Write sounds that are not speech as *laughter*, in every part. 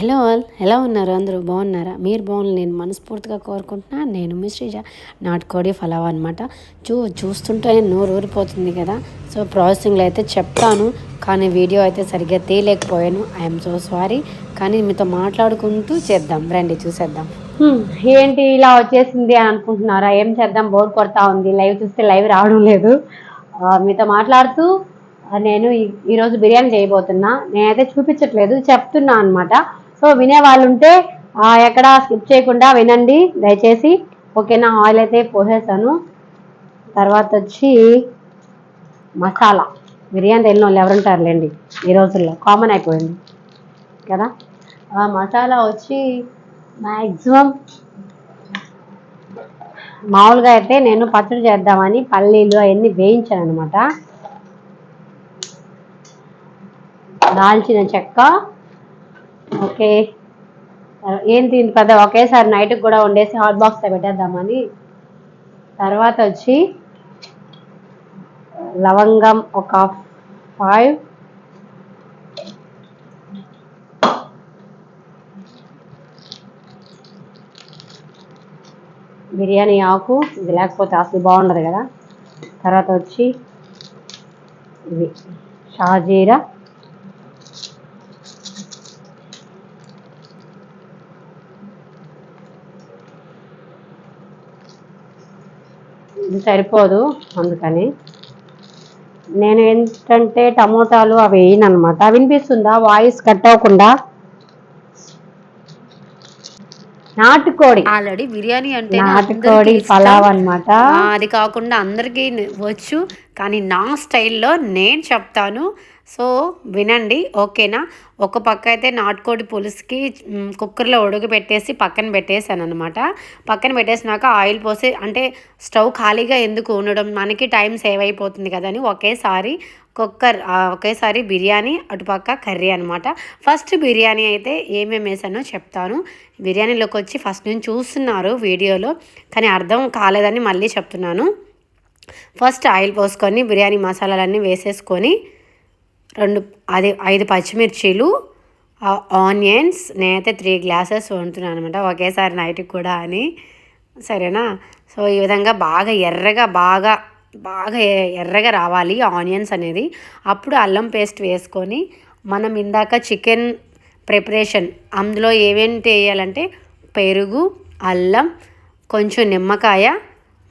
Hello all ఎలా ఉన్నారు అందరూ? బాగున్నారా? మీరు బాగున్నారు నేను మనస్ఫూర్తిగా కోరుకుంటున్నా. నేను మీ శ్రీజ నాటుకోడి ఫలావ్ అనమాట చూ చూస్తుంటే నోరు ఊరిపోతుంది కదా. సో ప్రాసెసింగ్లో అయితే చెప్తాను కానీ వీడియో అయితే సరిగ్గా తీయలేకపోయాను. ఐఎమ్ సో సారీ కానీ మీతో మాట్లాడుకుంటూ చేద్దాం. రండి చూసేద్దాం. ఏంటి ఇలా వచ్చేసింది అని అనుకుంటున్నారా? ఏం చేద్దాం? బోర్ కొడతా ఉంది. లైవ్ చూస్తే లైవ్ రావడం లేదు. మీతో మాట్లాడుతూ నేను ఈ- ఈరోజు బిర్యానీ చేయబోతున్నా. నేనైతే చూపించట్లేదు చెప్తున్నా అనమాట సో వినే వాళ్ళు ఉంటే ఎక్కడ స్కిప్ చేయకుండా వినండి దయచేసి. ఓకేనా ఆయిల్ అయితే పోసేసాను. తర్వాత వచ్చి మసాలా. బిర్యానీ తెలియని వాళ్ళు ఎవరుంటారులేండి ఈ రోజుల్లో. కామన్ అయిపోయింది. కదా? ఆ మసాలా వచ్చి మ్యాక్సిమం మామూలుగా అయితే నేను పచ్చడి చేద్దామని పల్లీలు అవన్నీ వేయించాను అనమాట దాల్చిన చెక్క ఓకే. ఏంటి పెద్ద ఒకేసారి నైట్కి కూడా వండేసి హాట్ బాక్స్లో పెట్టేద్దామని. తర్వాత వచ్చి లవంగం ఒక ఫైవ్. బిర్యానీ ఆకు ఇది లేకపోతే అసలు బాగుండదు కదా. తర్వాత వచ్చి ఇది షాజీరా. ఇది సరిపోదు అందుకని. నేను ఏంటంటే టమోటాలు అవి వేయను అనమాట వినిపిస్తుందా? వాయిస్ కట్ అవ్వకుండా. నాటుకోడి. ఆల్రెడీ బిర్యానీ అంటే నాటుకోడి పలావ్ అన్నమాట. అది కాకుండా అందరికీ వచ్చు. కానీ నా స్టైల్లో నేను చెప్తాను. సో వినండి ఓకేనా? ఒక పక్క అయితే నాటుకోడి పులుసుకి కుక్కర్లో ఉడక పెట్టేసి పక్కన పెట్టేశాను అనమాట పక్కన పెట్టేసినాక ఆయిల్ పోసి అంటే స్టవ్ ఖాళీగా ఎందుకు ఉండడం? మనకి టైం సేవ్ అయిపోతుంది కదా అని ఒకేసారి కుక్కర్ ఒకేసారి బిర్యానీ అటుపక్క కర్రీ అనమాట ఫస్ట్ బిర్యానీ అయితే ఏమేమి వేసానో చెప్తాను. బిర్యానీలోకి వచ్చి ఫస్ట్ నుంచి చూస్తున్నారు వీడియోలో కానీ అర్థం కాలేదని మళ్ళీ చెప్తున్నాను. ఫస్ట్ ఆయిల్ పోసుకొని బిర్యానీ మసాలాలన్నీ వేసేసుకొని రెండు అది ఐదు పచ్చిమిర్చీలు ఆనియన్స్ నేనైతే త్రీ గ్లాసెస్ వండుతున్నాను అనమాట ఒకేసారి నైట్కి కూడా అని. సరేనా? సో ఈ విధంగా బాగా ఎర్రగా బాగా బాగా ఎర్రగా రావాలి ఆనియన్స్ అనేది. అప్పుడు అల్లం పేస్ట్ వేసుకొని మనం ఇందాక చికెన్ ప్రిపరేషన్ అందులో ఏమేంటి వేయాలంటే పెరుగు అల్లం కొంచెం నిమ్మకాయ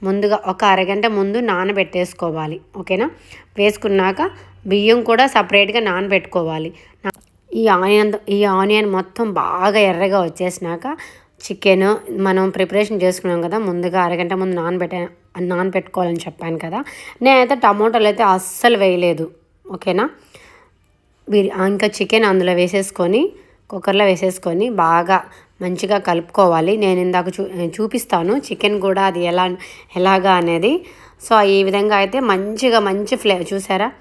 ముందుగా ఒక అరగంట ముందు నానబెట్టేసుకోవాలి. ఓకేనా? వేసుకున్నాక బియ్యం కూడా సపరేట్గా నానబెట్టుకోవాలి. నా- ఈ ఆనియన్ ఈ ఆనియన్ మొత్తం బాగా ఎర్రగా వచ్చేసినాక చికెన్ మనం ప్రిపరేషన్ చేసుకున్నాం కదా ముందుగా అరగంట ముందు నానబెట్ట నానబెట్టుకోవాలని చెప్పాను కదా నేనైతే టమోటాలు అయితే అస్సలు వేయలేదు ఓకేనా? బిర్ ఇంకా చికెన్ అందులో వేసేసుకొని కుక్కర్లో వేసేసుకొని బాగా మంచిగా కలుపుకోవాలి. నేను ఇందాక చూ చూపిస్తాను చికెన్ కూడా అది ఎలా ఎలాగా అనేది. సో ఈ విధంగా అయితే మంచిగా మంచి ఫ్లే చూసారా?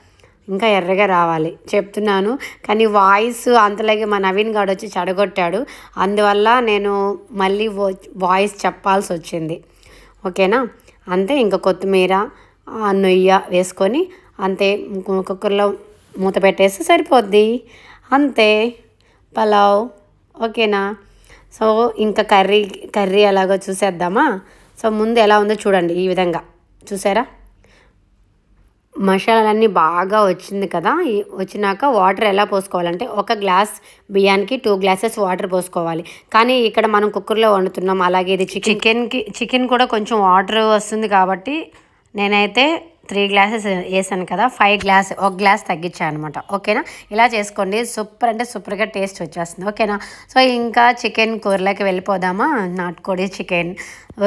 ఇంకా ఎర్రగా రావాలి. చెప్తున్నాను. కానీ వాయిస్ అంతలాగే మా నవీన్ గాడు వచ్చి చెడగొట్టాడు. అందువల్ల నేను మళ్ళీ వాయిస్ చెప్పాల్సి వచ్చింది. ఓకేనా? అంతే ఇంకా కొత్తిమీర నొయ్య వేసుకొని అంతే కుక్కర్లో మూత పెట్టేస్తే సరిపోద్ది. అంతే. పలావ్. ఓకేనా? సో ఇంకా కర్రీ కర్రీ ఎలాగో చూసేద్దామా? సో ముందు ఎలా ఉందో చూడండి ఈ విధంగా. చూసారా? మసాలాలన్నీ బాగా వచ్చింది కదా వచ్చినాక వాటర్ ఎలా పోసుకోవాలంటే ఒక గ్లాస్ బియ్యానికి టూ గ్లాసెస్ వాటర్ పోసుకోవాలి. కానీ ఇక్కడ మనం కుక్కర్లో వండుతున్నాం అలాగే ఇది చికెన్ చికెన్కి చికెన్ కూడా కొంచెం వాటర్ వస్తుంది కాబట్టి నేనైతే త్రీ గ్లాసెస్ వేసాను కదా ఫైవ్ గ్లాస్ ఒక గ్లాస్ తగ్గించాను అనమాట ఓకేనా? ఇలా చేసుకోండి. సూపర్ అంటే సూపర్గా టేస్ట్ వచ్చేస్తుంది. ఓకేనా? సో ఇంకా చికెన్ కూరలోకి వెళ్ళిపోదామా? నాటుకోడి చికెన్.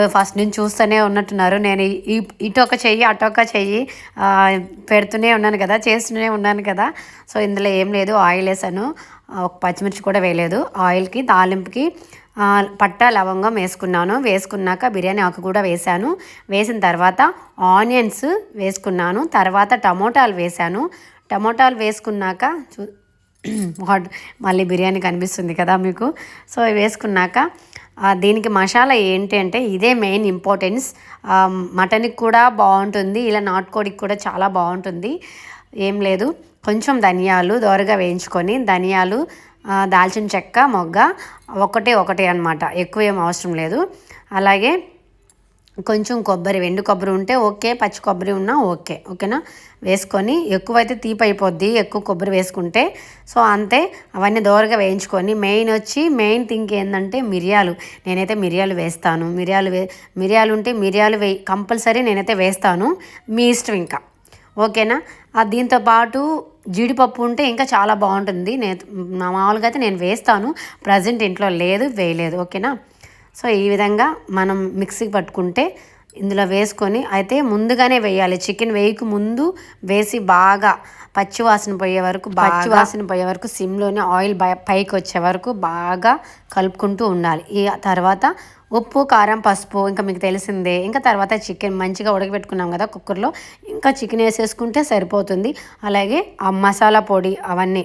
ఫస్ట్ నుంచి చూస్తూనే ఉన్నట్టున్నారు. నేను ఈ- ఇటు ఒక చెయ్యి అటు ఒక చెయ్యి పెడుతూనే ఉన్నాను కదా చేస్తూనే ఉన్నాను కదా. సో ఇందులో ఏం లేదు. ఆయిల్ వేసాను. ఒక పచ్చిమిర్చి కూడా వేయలేదు. ఆయిల్కి తాలింపుకి పట్ట లవంగం వేసుకున్నాను. వేసుకున్నాక బిర్యానీ ఆకు కూడా వేశాను. వేసిన తర్వాత ఆనియన్స్ వేసుకున్నాను. తర్వాత టమోటాలు వేశాను. టమోటాలు వేసుకున్నాక చూ *clears throat* వాట్ మళ్ళీ బిర్యానీ కనిపిస్తుంది కదా మీకు. సో వేసుకున్నాక దీనికి మసాలా ఏంటి అంటే ఇదే మెయిన్ ఇంపార్టెన్స్. మటన్కి కూడా బాగుంటుంది. ఇలా నాటుకోడికి కూడా చాలా బాగుంటుంది. ఏం లేదు. కొంచెం ధనియాలు దోరగా వేయించుకొని ధనియాలు దాల్చిన చెక్క మొగ్గ ఒకటే ఒకటే అనమాట ఎక్కువ ఏం అవసరం లేదు. అలాగే కొంచెం కొబ్బరి వెండి కొబ్బరి ఉంటే ఓకే పచ్చి కొబ్బరి ఉన్నా ఓకే ఓకేనా? వేసుకొని ఎక్కువైతే తీపి అయిపోద్ది. ఎక్కువ కొబ్బరి వేసుకుంటే సో అంతే. అవన్నీ దోరగా వేయించుకొని మెయిన్ వచ్చి మెయిన్ థింగ్ ఏంటంటే మిరియాలు. నేనైతే మిరియాలు వేస్తాను. మిరియాలు వే మిరియాలు ఉంటే మిరియాలు వే కంపల్సరీ నేనైతే వేస్తాను. మీ ఇష్టం ఇంకా. ఓకేనా? దీంతోపాటు దీంతో పాటు జీడిపప్పు ఉంటే ఇంకా చాలా బాగుంటుంది. నేను మామూలుగా అయితే నేను వేస్తాను. ప్రజెంట్ ఇంట్లో లేదు వేయలేదు. ఓకేనా? సో ఈ విధంగా మనం మిక్సీకి పట్టుకుంటే ఇందులో వేసుకొని అయితే ముందుగానే వేయాలి. చికెన్ వేయక ముందు వేసి బాగా పచ్చి వాసన పోయే వరకు పచ్చి వాసన పోయే వరకు సిమ్లోనే ఆయిల్ పైకి వచ్చే వరకు బాగా కలుపుకుంటూ ఉండాలి. ఈ తర్వాత ఉప్పు కారం పసుపు ఇంకా మీకు తెలిసిందే. ఇంకా తర్వాత చికెన్ మంచిగా ఉడకబెట్టుకున్నాం కదా కుక్కర్లో. ఇంకా చికెన్ వేసేసుకుంటే సరిపోతుంది. అలాగే ఆ మసాలా పొడి అవన్నీ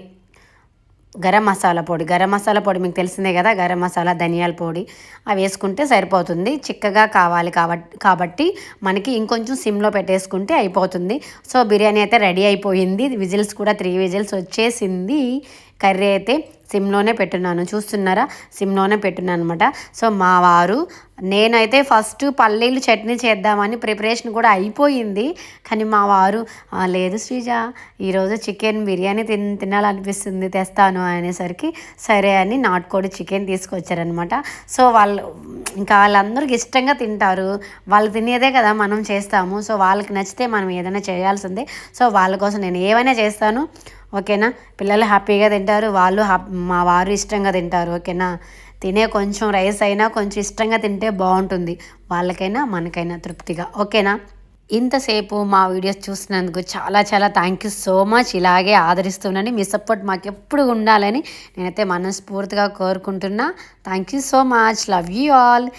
గరం మసాలా పొడి. గరం మసాలా పొడి మీకు తెలిసిందే కదా గరం మసాలా ధనియాల పొడి. అవి వేసుకుంటే సరిపోతుంది. చిక్కగా కావాలి కాబట్టి కాబట్టి మనకి ఇంకొంచెం సిమ్లో పెట్టేసుకుంటే అయిపోతుంది. సో బిర్యానీ అయితే రెడీ అయిపోయింది. విజిల్స్ కూడా త్రీ విజిల్స్ వచ్చేసింది. కర్రీ అయితే సిమ్లోనే పెట్టున్నాను చూస్తున్నారా? సిమ్లోనే పెట్టున్నాను అనమాట సో మా వారు నేనైతే ఫస్ట్ పల్లీలు చట్నీ చేద్దామని ప్రిపరేషన్ కూడా అయిపోయింది. కానీ మా వారు లేదు శ్రీజ ఈరోజు చికెన్ బిర్యానీ తిన్ తినాలనిపిస్తుంది తెస్తాను అనేసరికి సరే అని నాటుకోడి చికెన్ తీసుకొచ్చారనమాట సో వాళ్ళు ఇంకా వాళ్ళందరికి ఇష్టంగా తింటారు. వాళ్ళు తినేదే కదా మనం చేస్తాము. సో వాళ్ళకి నచ్చితే మనం ఏదైనా చేయాల్సిందే. సో వాళ్ళ కోసం నేను ఏమైనా చేస్తాను. ఓకేనా? పిల్లలు హ్యాపీగా తింటారు. వాళ్ళు హ్యాప్ మా వారు ఇష్టంగా తింటారు. ఓకేనా? తినే కొంచెం రైస్ అయినా కొంచెం ఇష్టంగా తింటే బాగుంటుంది. వాళ్ళకైనా మనకైనా తృప్తిగా. ఓకేనా? ఇంతసేపు మా వీడియోస్ చూసినందుకు చాలా చాలా థ్యాంక్ యూ సో మచ్ ఇలాగే ఆదరిస్తున్నాను. మీ సపోర్ట్ మాకు ఎప్పుడు ఉండాలని నేనైతే మనస్ఫూర్తిగా కోరుకుంటున్నా. Thank you so much love you all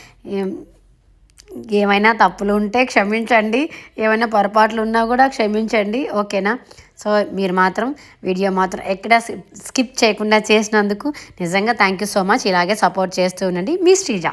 ఏమైనా తప్పులు ఉంటే క్షమించండి. ఏమైనా పొరపాట్లు ఉన్నా కూడా క్షమించండి. ఓకేనా? సో మీరు మాత్రం వీడియో మాత్రం ఎక్కడ స్కిప్ చేయకుండా చేసినందుకు నిజంగా థ్యాంక్ యూ సో మచ్. ఇలాగే సపోర్ట్ చేస్తూ ఉండండి. మీ శ్రీజ.